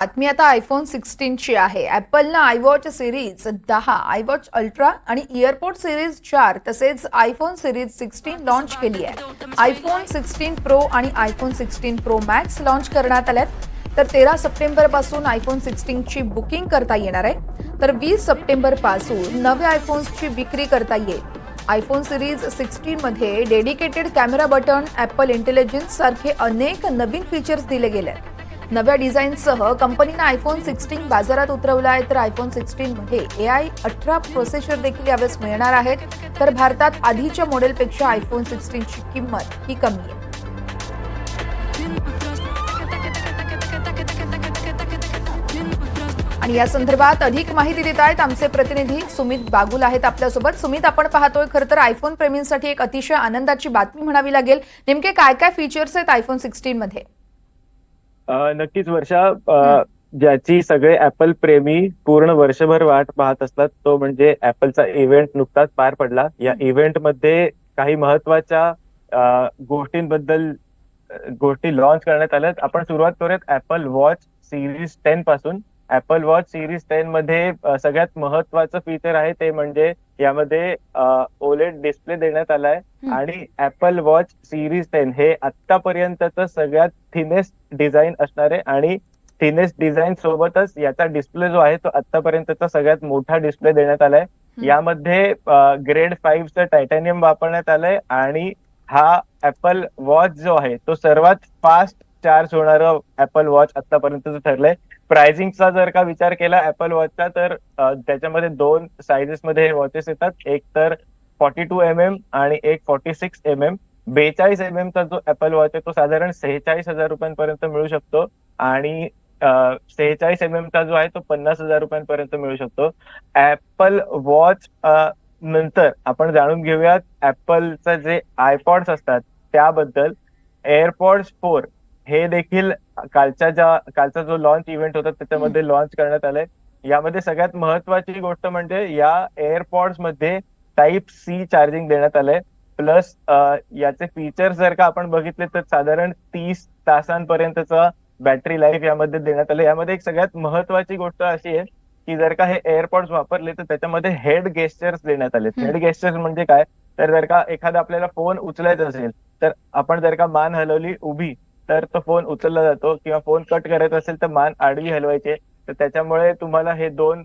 बातमी आता आयफोन सिक्स्टीनची आहे. ॲपलनं आयवॉच सिरीज दहा आयवॉच अल्ट्रा आणि इयरपोर्ट सिरीज चार तसेच आयफोन सिरीज सिक्स्टीन लॉन्च केली आहे. आयफोन सिक्स्टीन प्रो आणि iPhone sixteen pro max launch करण्यात आल्यात. तर तेरा सप्टेंबरपासून आयफोन सिक्स्टीनची बुकिंग करता येणार आहे. तर वीस सप्टेंबरपासून नव्या आयफोन्सची विक्री करता येईल. IPhone series सिक्स्टीनमध्ये dedicated camera button Apple intelligence सारखे अनेक नवीन फीचर्स दिले गेले आहेत नव्या डिझाईनसह कंपनीनं आयफोन सिक्स्टीन बाजारात उतरवला आहे. तर आयफोन सिक्स्टीनमध्ये ए आय अठरा प्रोसेसर देखील यावेळेस मिळणार आहेत. तर भारतात आधीच्या मॉडेलपेक्षा आयफोन सिक्स्टीनची किंमत ही कमी आहे. आणि या संदर्भात अधिक माहिती देत आहेत आमचे प्रतिनिधी सुमित बागुल आहेत आपल्यासोबत. सुमित आपण पाहतोय खरं तर आयफोन प्रेमींसाठी एक अतिशय आनंदाची बातमी म्हणावी लागेल. नेमके काय काय फीचर्स आहेत आयफोन सिक्स्टीन मध्ये? नक्कीच वर्षा ज्याची सगळे ऍपल प्रेमी पूर्ण वर्षभर वाट पाहत असतात तो म्हणजे ऍपलचा इव्हेंट नुकताच पार पडला. या इव्हेंटमध्ये काही महत्त्वाच्या गोष्टींबद्दल गोष्टी लॉन्च करण्यात आल्यात. आपण सुरुवात करूयात ऍपल वॉच सिरीज टेन पासून. ऍपल वॉच सिरीज टेन मध्ये सगळ्यात महत्वाचं फीचर आहे ते म्हणजे यामध्ये ओलेड डिस्प्ले देण्यात आलाय. आणि ऍपल वॉच सिरीज टेन हे आतापर्यंतचं सगळ्यात थिनेस्ट डिझाईन असणार आहे आणि थिनेस्ट डिझाईन सोबतच याचा डिस्प्ले जो आहे तो आतापर्यंतचा सगळ्यात मोठा डिस्प्ले देण्यात आलाय. यामध्ये ग्रेड फाईव्हचं टायटॅनियम वापरण्यात आलंय आणि हा ऍपल वॉच जो आहे तो सर्वात फास्ट चार्ज होणार ऍपल वॉच आतापर्यंत ठरलंय. प्राइसिंगचा जर का विचार केला ऍपल वॉचचा तर त्याच्यामध्ये दोन सायझेस मध्ये हे वॉचेस येतात. एक तर फॉर्टी टू एम एम आणि एक फॉर्टी सिक्स एम एम बेचाळीस एम एमचा जो ऍपल वॉच आहे तो साधारण सेहेचाळीस हजार रुपयांपर्यंत मिळू शकतो. आणि सेहेचाळीस एम एमचा जो आहे तो पन्नास हजार रुपयांपर्यंत मिळू शकतो. ऍपल वॉच नंतर आपण जाणून घेऊयात ऍपलचं जे आयपॉड्स असतात त्याबद्दल. एअरपॉड्स फोर हे देखील कालच्या ज्या कालचा जो लॉन्च इव्हेंट होता त्याच्यामध्ये लॉन्च करण्यात आलंय. यामध्ये सगळ्यात महत्वाची गोष्ट म्हणजे या एअरपॉड्समध्ये टाईप सी चार्जिंग देण्यात आलंय. प्लस याचे फीचर्स जर का आपण बघितले तर साधारण तीस तासांपर्यंतचा बॅटरी लाईफ यामध्ये देण्यात आलं यामध्ये एक सगळ्यात महत्वाची गोष्ट अशी आहे की जर का हे एअरपॉड्स वापरले तर त्याच्यामध्ये हेड गेस्चर्स देण्यात आले. हेड गेस्चर्स म्हणजे काय? तर जर का एखादा आपल्याला फोन उचलायचा असेल तर आपण जर का मान हलवली उभी तर तो फोन उचलला जातो किंवा फोन कट करायचा असेल तर मान आडवी हलवायचे. तर त्याच्यामुळे तुम्हाला हे दोन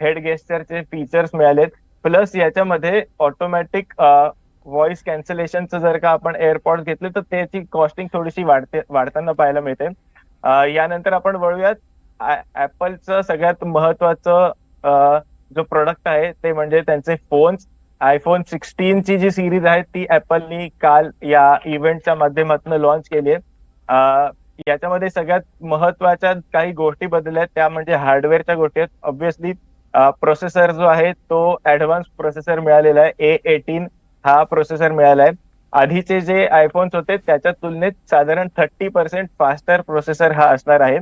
हेड गेस्टरचे फीचर्स मिळालेत. प्लस याच्यामध्ये ऑटोमॅटिक व्हॉइस कॅन्सलेशनचं जर का आपण एअरपॉड घेतले तर त्याची कॉस्टिंग थोडीशी वाढते वाढताना पाहायला मिळते. यानंतर आपण वळूयात ऍपलचं सगळ्यात महत्वाचं जो प्रोडक्ट आहे ते म्हणजे त्यांचे फोन्स आयफोन सिक्स्टीन ची जी सिरीज आहे ती ऍपलनी काल या इव्हेंटच्या माध्यमातून लॉन्च केली आहे. याच्यामध्ये सगळ्यात महत्त्वाच्या काही गोष्टी बदलल्या त्या म्हणजे हार्डवेअरच्या गोष्टी आहेत. ऑब्व्हियसली प्रोसेसर जो आहे तो ऍडव्हान्स प्रोसेसर मिळालेला आहे. ए एटीन हा प्रोसेसर मिळाला आहे. आधीचे जे आयफोन्स होते त्याच्या तुलनेत साधारण थर्टी पर्सेंट फास्टर प्रोसेसर हा असणार आहे.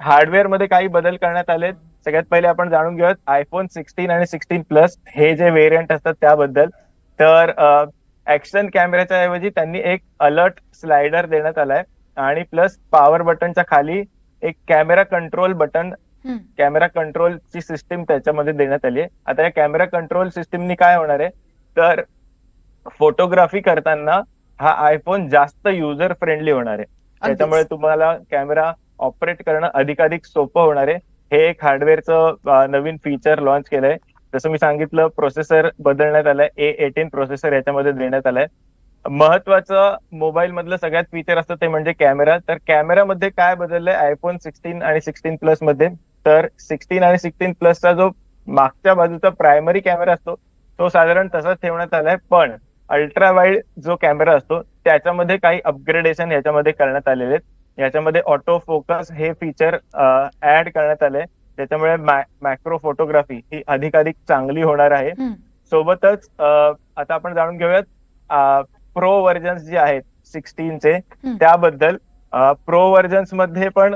हार्डवेअरमध्ये काही बदल करण्यात आले सगळ्यात पहिले आपण जाणून घेऊयात आयफोन सिक्स्टीन आणि सिक्स्टीन प्लस हे जे व्हेरियंट असतात त्याबद्दल. तर ऍक्शन कॅमेऱ्याच्या ऐवजी त्यांनी एक अलर्ट स्लायडर देण्यात आलाय. आणि प्लस पॉवर बटनच्या खाली एक कॅमेरा कंट्रोल बटन कॅमेरा कंट्रोलची सिस्टीम त्याच्यामध्ये देण्यात आली आहे. आता या कॅमेरा कंट्रोल सिस्टीमनी काय होणार आहे? तर फोटोग्राफी करताना हा आयफोन जास्त युजर फ्रेंडली होणार आहे. त्याच्यामुळे तुम्हाला कॅमेरा ऑपरेट करणं अधिकाधिक सोपं होणार आहे. हे एक हार्डवेअरचं नवीन फीचर लॉन्च केलंय. जसं मी सांगितलं प्रोसेसर बदलण्यात आलाय. ए एटीन प्रोसेसर याच्यामध्ये देण्यात आलाय. महत्वाचं मोबाईल मधलं सगळ्यात फीचर असतं ते म्हणजे कॅमेरा तर कॅमेरामध्ये काय बदललंय? आयफोन सिक्स्टीन आणि सिक्स्टीन प्लसमध्ये. तर सिक्स्टीन आणि सिक्स्टीन प्लसचा जो मागच्या बाजूचा प्रायमरी कॅमेरा असतो तो साधारण तसाच ठेवण्यात आलाय. पण अल्ट्रा वाईड जो कॅमेरा असतो त्याच्यामध्ये काही अपग्रेडेशन याच्यामध्ये करण्यात आलेले आहेत. याच्यामध्ये ऑटो फोकस हे फीचर ऍड करण्यात आले त्याच्यामुळे मॅक्रो फोटोग्राफी ही अधिकाधिक चांगली होणार आहे. सोबतच आता आपण जाणून घेऊयात प्रो व्हर्जन्स जे आहेत सिक्स्टीनचे. त्याबद्दल प्रो व्हर्जन्समध्ये पण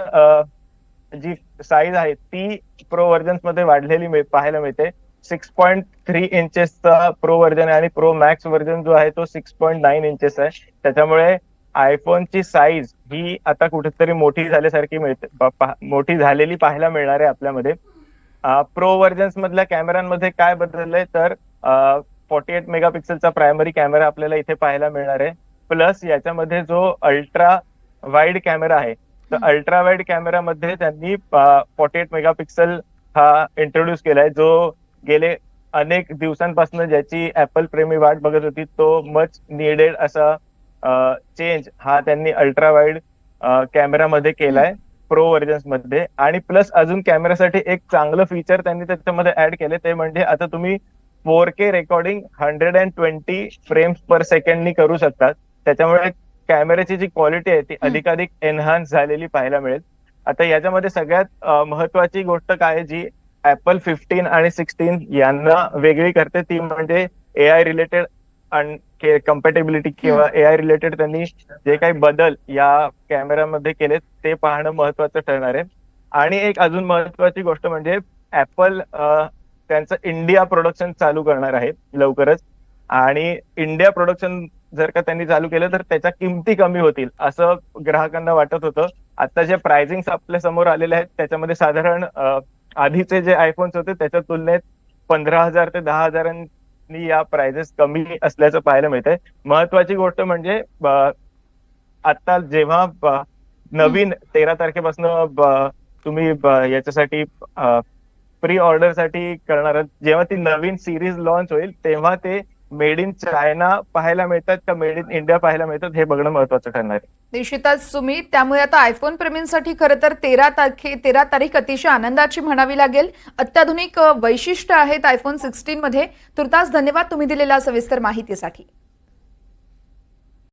जी साईज आहे ती प्रो व्हर्जन्समध्ये वाढलेली पाहायला मिळते. सिक्स पॉईंट थ्री इंचेसचा प्रो व्हर्जन आहे आणि प्रो मॅक्स व्हर्जन जो आहे तो सिक्स पॉईंट नाईन इंचेस आहे. त्याच्यामुळे आयफोनची साईज ही आता कुठेतरी मोठी झाल्यासारखी मिळते. मोठी झालेली पाहायला मिळणार आहे आपल्यामध्ये. प्रो व्हर्जन्स मधल्या कॅमेऱ्यांमध्ये काय बदललंय तर फॉर्टी एट मेगापिक्सेलचा प्रायमरी कॅमेरा आपल्याला इथे पाहायला मिळणार आहे. प्लस याच्यामध्ये जो अल्ट्रा वाईड कॅमेरा आहे तर. अल्ट्रा वाईड कॅमेरामध्ये त्यांनी फॉर्टी एट मेगापिक्सल हा इंट्रोड्यूस केलाय. जो गेले अनेक दिवसांपासून ज्याची ऍपल प्रेमी वाट बघत होती तो मच निडेड असा चेंज हा त्यांनी अल्ट्रा वाईड कॅमेरामध्ये केलाय प्रो व्हर्जन्समध्ये. आणि प्लस अजून कॅमेरासाठी एक चांगलं फीचर त्यांनी त्याच्यामध्ये ऍड केले ते म्हणजे आता तुम्ही four K recording hundred and twenty frames per सेकंडनी करू शकतात. त्याच्यामुळे कॅमेऱ्याची जी क्वालिटी आहे ती अधिकाधिक एनहान्स झालेली पाहायला मिळेल. आता याच्यामध्ये सगळ्यात महत्वाची गोष्ट काय आहे जी ऍपल फिफ्टीन आणि सिक्स्टीन यांना वेगळी करते ती म्हणजे ए आय रिलेटेड कम्पॅटेबिलिटी किंवा ए आय रिलेटेड त्यांनी जे काही बदल या कॅमेऱ्यामध्ये केले ते पाहणं महत्वाचं ठरणार आहे. आणि एक अजून महत्वाची गोष्ट म्हणजे ऍपल त्यांचं इंडिया प्रोडक्शन चालू करणार आहे लवकरच. आणि इंडिया प्रोडक्शन जर का त्यांनी चालू केलं तर त्याच्या किमती कमी होतील असं ग्राहकांना वाटत होतं. आता जे प्राइसिंग आपल्यासमोर आलेले आहेत त्याच्यामध्ये साधारण आधीचे जे आयफोन्स होते त्याच्या तुलनेत पंधरा हजार ते दहा हजारांनी या प्राइजेस कमी असल्याचं पाहायला मिळतंय. महत्वाची गोष्ट म्हणजे आता जेव्हा नवीन तेरा तारखेपासून तुम्ही याच्यासाठी प्री ऑर्डरसाठी करणार जेव्हा ती नवीन सिरीज लॉन्च होईल तेव्हा ते मेड इन चायना पाहायला मिळतात का मेड इन इंडिया पाहायला मिळतात हे बघणं महत्वाचं ठरणार आहे. निश्चितच सुमी त्यामुळे आता आयफोन प्रेमींसाठी खरं तर तेरा तारखे तेरा तारीख अतिशय आनंदाची म्हणावी लागेल. अत्याधुनिक वैशिष्ट्य आहेत आयफोन सिक्स्टीन मध्ये. तुर्तास धन्यवाद तुम्ही दिलेल्या सविस्तर माहितीसाठी.